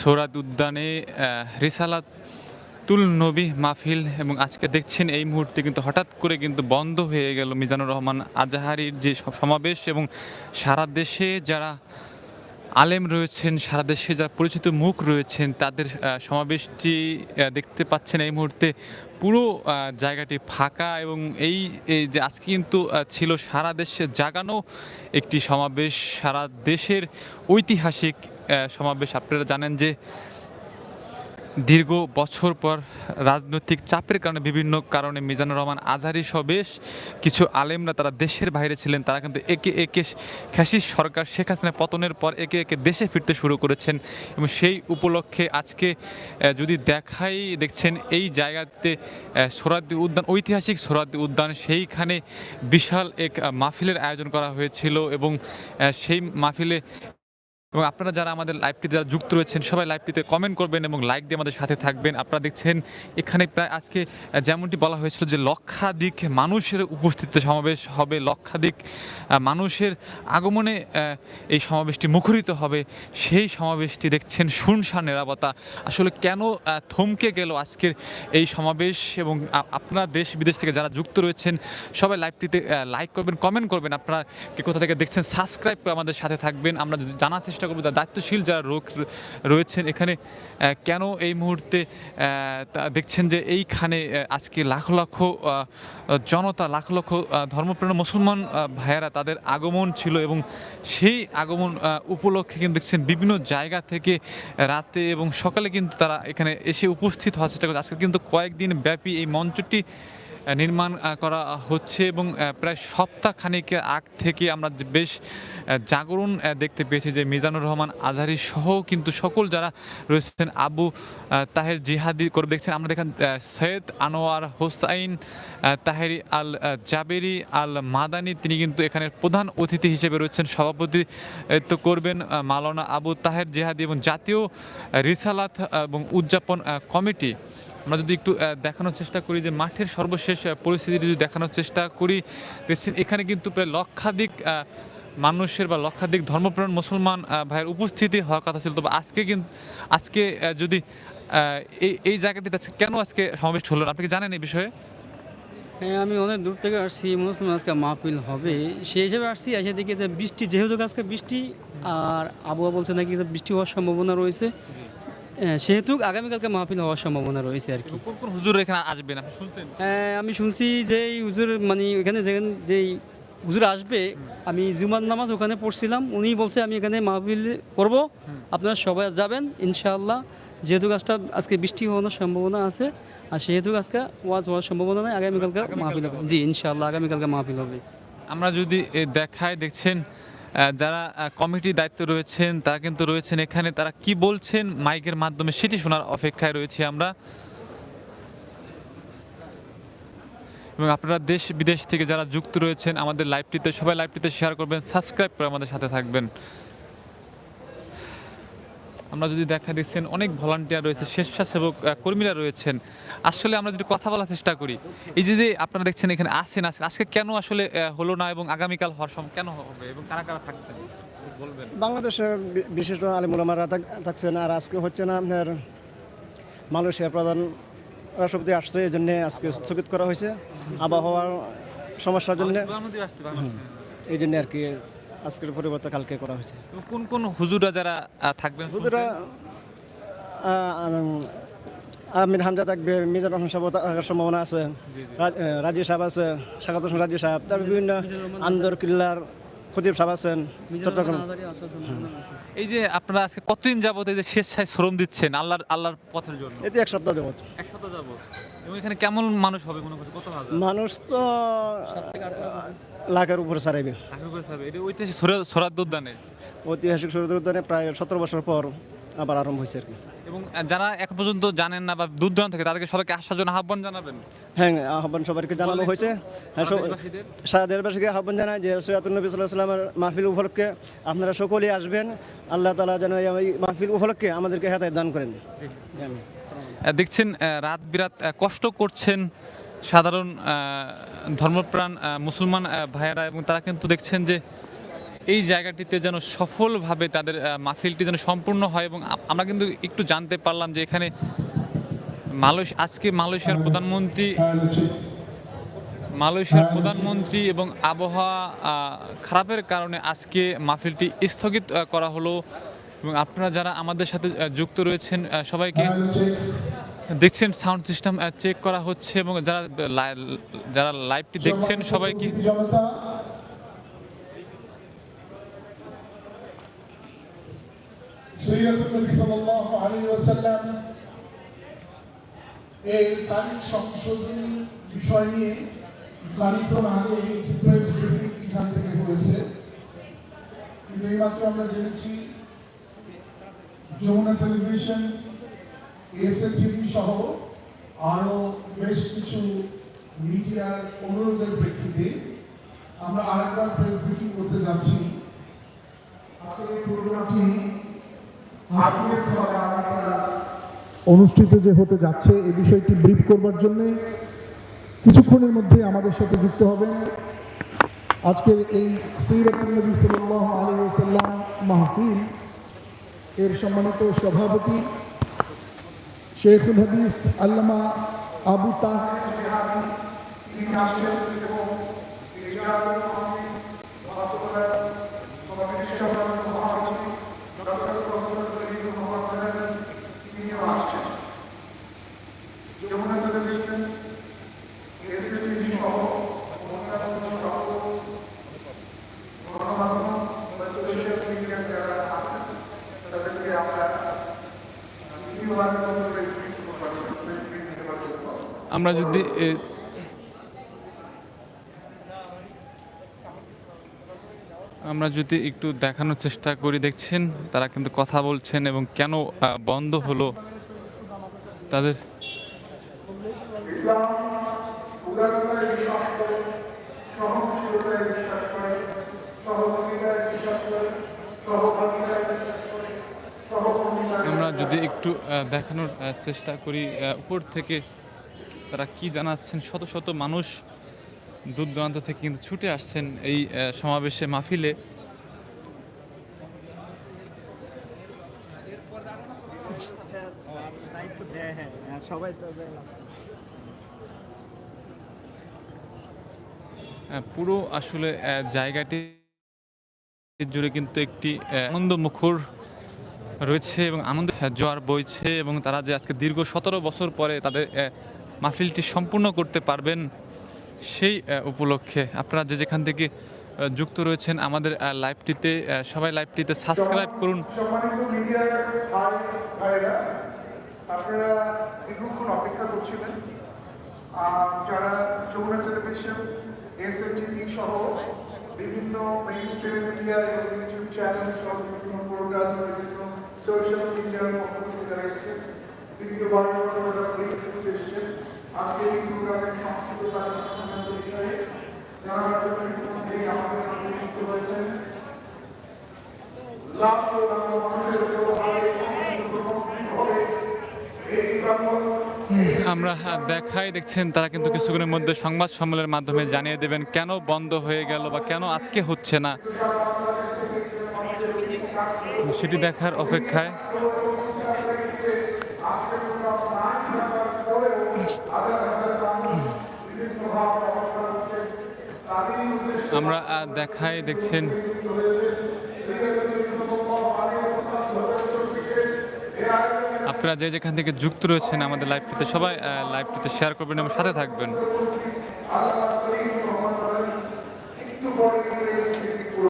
সোরাদ উদ্যানে রিসালাত তুল নবী মাহফিল এবং আজকে দেখছেন এই মুহূর্তে কিন্তু হঠাৎ করে কিন্তু বন্ধ হয়ে গেল মিজানুর রহমান আজাহারির যে সমাবেশ এবং সারা দেশে যারা আলেম রয়েছেন, সারা দেশে যারা পরিচিত মুখ রয়েছেন, তাদের সমাবেশটি দেখতে পাচ্ছেন এই মুহূর্তে পুরো জায়গাটি ফাঁকা এবং এই যে আজকে কিন্তু ছিল সারা দেশে জাগানো একটি সমাবেশ, সারা দেশের ঐতিহাসিক সমাবেশ। আপনারা জানেন যে দীর্ঘ বছর পর রাজনৈতিক চাপের কারণে বিভিন্ন কারণে মিজানুর রহমান আজহারি সহ বেশ কিছু আলেমরা তারা দেশের বাইরে ছিলেন তারা কিন্তু একে একে ফ্যাসিস্ট সরকার শেখ হাসিনা পতনের পর একে একে দেশে ফিরতে শুরু করেছেন এবং সেই উপলক্ষে আজকে যদি দেখাই দেখছেন এই জায়গাতে আহ, সোহরাদ্দি উদ্যান ঐতিহাসিক সোহরাদ্দি উদ্যান সেইখানে বিশাল এক মাহফিলের আয়োজন করা হয়েছিল এবং সেই মাহফিলে এবং আপনারা যারা আমাদের লাইভটিতে যারা যুক্ত রয়েছেন, সবাই লাইভটিতে কমেন্ট করবেন এবং লাইক দিয়ে আমাদের সাথে থাকবেন। আপনারা দেখছেন, এখানে প্রায় আজকে যেমনটি বলা হয়েছিল যে লক্ষাধিক মানুষের উপস্থিতিতে সমাবেশ হবে, লক্ষাধিক মানুষের আগমনে এই সমাবেশটি মুখরিত হবে। সেই সমাবেশটি দেখছেন শুনশান নিরাপত্তা। আসলে কেন থমকে গেল আজকের এই সমাবেশ এবং আপনারা দেশ বিদেশ থেকে যারা যুক্ত রয়েছেন, সবাই লাইভটিতে লাইক করবেন কমেন্ট করবেন। আপনারা কোথা থেকে দেখছেন সাবস্ক্রাইব করে আমাদের সাথে থাকবেন। আমরা জানার করব। দায়িত্বশীল যারা রোগ রয়েছেন এখানে কেন এই মুহূর্তে দেখছেন যে এইখানে আজকে লাখ লক্ষ জনতা লাখ লক্ষ আহ, ধর্মপ্রাণ মুসলমান ভাইয়েরা তাদের আগমন ছিল এবং সেই আগমন উপলক্ষে কিন্তু দেখছেন বিভিন্ন জায়গা থেকে রাতে এবং সকালে কিন্তু তারা এখানে এসে উপস্থিত হওয়ার চেষ্টা করছে। আজকে কিন্তু কয়েকদিন ব্যাপী এই মঞ্চটি নির্মাণ করা হচ্ছে এবং প্রায় সপ্তাহ খানিক আগ থেকে আমরা বেশ জাগরণ দেখতে পেয়েছি যে মিজানুর রহমান আজহারি সহ কিন্তু সকল যারা রয়েছেন আবু তাহের জিহাদি করে দেখছেন। আমরা দেখেন সৈয়দ আনোয়ার হোসাইন তাহেরি আল জাবেরি আল মাদানি তিনি কিন্তু এখানে প্রধান অতিথি হিসেবে রয়েছেন, সভাপতি তো করবেন মালানা আবু তাহের জেহাদি এবং জাতীয় রিসালাত এবং উদযাপন কমিটি। আমরা যদি একটু দেখানোর চেষ্টা করি যে মাঠের সর্বশেষ পরিস্থিতি যদি দেখানোর চেষ্টা করি, দেখছেন এখানে কিন্তু প্রায় লক্ষাধিক মানুষের বা লক্ষাধিক ধর্মপ্রাণ মুসলমান ভাইয়ের উপস্থিতি হওয়ার কথা ছিল। তবে আজকে কিন্তু, আজকে যদি এই এই জায়গাটিতে আজকে কেন আজকে সমাবেশ হলো? আপনি কি জানেন এই বিষয়ে? হ্যাঁ আমি অনেক দূর থেকে আসছি, মুসলমান আজকে মাহফিল হবে। সেই হিসেবে আসছি, এসে দেখি যে বৃষ্টি, যেহেতু আজকে বৃষ্টি, আর আবহাওয়া বলছে নাকি বৃষ্টি হওয়ার সম্ভাবনা রয়েছে। সেহেতু আগামীকালকে মাহফিল হওয়ার সম্ভাবনা রয়েছে আর কি। কোন কোন হুজুর এখানে আসবেন? আপনি শুনছেন? হ্যাঁ, আমি শুনছি যে এই হুজুর মানে এখানে যেখানে যেই হুজুর আসবে আমি জুমার নামাজ ওখানে পড়ছিলাম উনি বলছে আমি এখানে মাহফিল করব আপনারা সবাই যাবেন ইনশাআল্লাহ। যেহেতু গাছটা আজকে বৃষ্টি হওয়ার সম্ভাবনা আছে আর সেহেতু আজকে ওয়াজ হওয়ার সম্ভাবনা নেই আগামীকালকে মাহফিল হবে। জি ইনশাআল্লাহ আগামীকালকে মাহফিল হবে। আমরা যদি দেখায় দেখছেন যারা কমিটির দায়িত্ব রয়েছেন, তারা কিন্তু রয়েছেন এখানে। তারা কি বলছেন? মাইকের মাধ্যমে সেটি শোনার অপেক্ষায় রয়েছি আমরা। এবং আপনারা দেশ, বিদেশ থেকে যারা যুক্ত রয়েছেন, আমাদের লাইভটিতে সবাই লাইভটিতে শেয়ার করবেন সাবস্ক্রাইব করে আমাদের সাথে থাকবেন। আমরা যদি দেখা দিচ্ছেন অনেক ভলান্টিয়ার রয়েছে স্বেচ্ছাসেবক কর্মীরা রয়েছেন। আসলে আমরা যদি কথা বলার চেষ্টা করি এই যে যে আপনারা দেখছেন এখানে আসেন আসেন আজকে কেন আসলে হলো না এবং আগামীকাল হওয়ার সময় কেন হবে এবং কারা কারা থাকছেন? বাংলাদেশে বাংলাদেশের বি- বিশিষ্ট আলিমুলামারা থাক- থাকছেন আর আজকে হচ্ছে না আপনার মালয়েশিয়া প্রধান রাষ্ট্রপতি আসছে এই জন্যে আজকে স্থগিত করা হয়েছে। আবহাওয়ার সমস্যার জন্য। এই জন্য আর কি আজকের পরিবর্তে কালকে করা হয়েছে। কোন কোন হুজুরা যারা থাকবেন হুজুরা আমির হামজা থাকবে মিজান রহমান সাহেব থাকার সম্ভাবনা আছে রাজি সাহেব আছে সাকাত হোসেন রাজি সাহেব। তার বিভিন্ন আন্দর কিল্লার খতিব সাহেব আছেন চট্টগ্রাম। এই যে আপনারা আজকে কতদিন যাবত এই যে শেষ স্বেচ্ছায় শ্রম দিচ্ছেন আল্লাহর আল্লাহর পথের জন্য? এতে এক সপ্তাহ যাবত এক সপ্তাহ যাবত এবং এখানে কেমন মানুষ হবে মনে করছে কত হাজার? মানুষ তো লাখের উপরে। এটা ঐতিহাসিক সোরা- উদ্যানে? ঐতিহাসিক উদ্যানে প্রায় সতেরো বছর পর আবার আরম্ভ হয়েছে আর কি। এবং যারা এখন পর্যন্ত জানেন না বা দূর দূরান্ত থেকে তাদেরকে সবাইকে আসার জন্য আহ্বান জানাবেন? হ্যাঁ আহ্বান সবাইকে জানানো হয়েছে। হ্যাঁ? সারা দেশবাসীকে আহ্বান জানায় যে সৈয়াতুল নবী সাল্লাহ সাল্লামের মাহফিল উপলক্ষে আপনারা সকলেই আসবেন। আল্লাহ তালা যেন এই মাহফিল উপলক্ষে আমাদেরকে হেদায়ত দান করেন। দেখছেন রাত বিরাত কষ্ট করছেন সাধারণ ধর্মপ্রাণ মুসলমান ভাইয়েরা এবং তারা কিন্তু দেখছেন যে এই জায়গাটিতে যেন সফলভাবে তাদের মাহফিলটি যেন সম্পূর্ণ হয় এবং আমরা কিন্তু একটু জানতে পারলাম যে এখানে মালয়েশ, আজকে মালয়েশিয়ার প্রধানমন্ত্রী মালয়েশিয়ার প্রধানমন্ত্রী এবং আবহাওয়া খারাপের কারণে আজকে মাহফিলটি স্থগিত করা হলো এবং আপনারা যারা আমাদের সাথে যুক্ত রয়েছেন সবাইকে দেখছেন সাউন্ড সিস্টেম চেক করা হচ্ছে এবং যারা যারা লাইভটি দেখছেন আমরা জেনেছি যমুনা টেলিভিশন এসএল টিভি সহ আরও বেশ কিছু মিডিয়ার অনুরোধের প্রেক্ষিতে আমরা আরেকবার প্রেস ব্রিফিং করতে যাচ্ছি। এই প্রোগ্রামটি আজকের সময় অনুষ্ঠিত যে হতে যাচ্ছে এ বিষয়টি ব্রিফ করবার জন্য কিছুক্ষণের মধ্যে আমাদের সাথে যুক্ত হবেন আজকের এই সৈরতুল নবী সাল্লাল্লাহু আলাইহি ওয়াসাল্লাম মাহফিল এর সম্মানিত সভাপতি শেখুল হাদিস আল্লামা আবু তাহের বিহারি তিনি আসছেন এবং এই জাতীয় কমিটির বাস্তবায়ন কমিটির সভাপতি মহাসচিব ডক্টর প্রফেসর তরিকুল মোহাম্মদ মেহরান তিনিও আসছেন যমুনা টেলিভিশন এসবিসি সহ অন্যান্য সহ গণমাধ্যম বা সোশ্যাল মিডিয়ার যারা আছেন তাদেরকে আমরা দ্বিতীয়বার করে প্রেস ব্রিফিং দেওয়ার জন্য আমরা যদি আমরা যদি একটু দেখানোর চেষ্টা করি, দেখছেন? তারা কিন্তু কথা বলছেন এবং কেন বন্ধ হলো? তাদের আমরা যদি একটু দেখানোর চেষ্টা করি উপর থেকে তারা কি জানাচ্ছেন? শত শত মানুষ দূর দূরান্ত থেকে কিন্তু ছুটে আসছেন এই সমাবেশে মাহফিলে। পুরো আসলে জায়গাটি জুড়ে কিন্তু একটি আনন্দ মুখর রয়েছে এবং আনন্দ জোয়ার বইছে এবং তারা যে আজকে দীর্ঘ সতেরো বছর পরে তাদের মাহফিলটি সম্পূর্ণ করতে পারবেন সেই উপলক্ষে। আপনারা যে যেখান থেকে যুক্ত রয়েছেন আমাদের লাইভটিতে সবাই লাইভটিতে সাবস্ক্রাইব করুন। বিভিন্ন সোশ্যাল মিডিয়ার থেকে মতো এসেছেন। আজকে এই প্রোগ্রামের সংস্কৃত বিষয়ে জানার জন্য ইতিমধ্যেই আমাদের সাথে যুক্ত হয়েছেন। লাখ লাখ মানুষের এই আমরা দেখাই দেখছেন তারা কিন্তু কিছুক্ষণের মধ্যে সংবাদ সম্মেলনের মাধ্যমে জানিয়ে দেবেন কেন বন্ধ হয়ে গেল বা কেন আজকে হচ্ছে না। সেটি দেখার অপেক্ষায়। আমরা দেখাই, দেখছেন। আপনারা যে যেখান থেকে যুক্ত রয়েছেন আমাদের লাইভটিতে, সবাই লাইভটিতে শেয়ার করবেন এবং সাথে থাকবেন।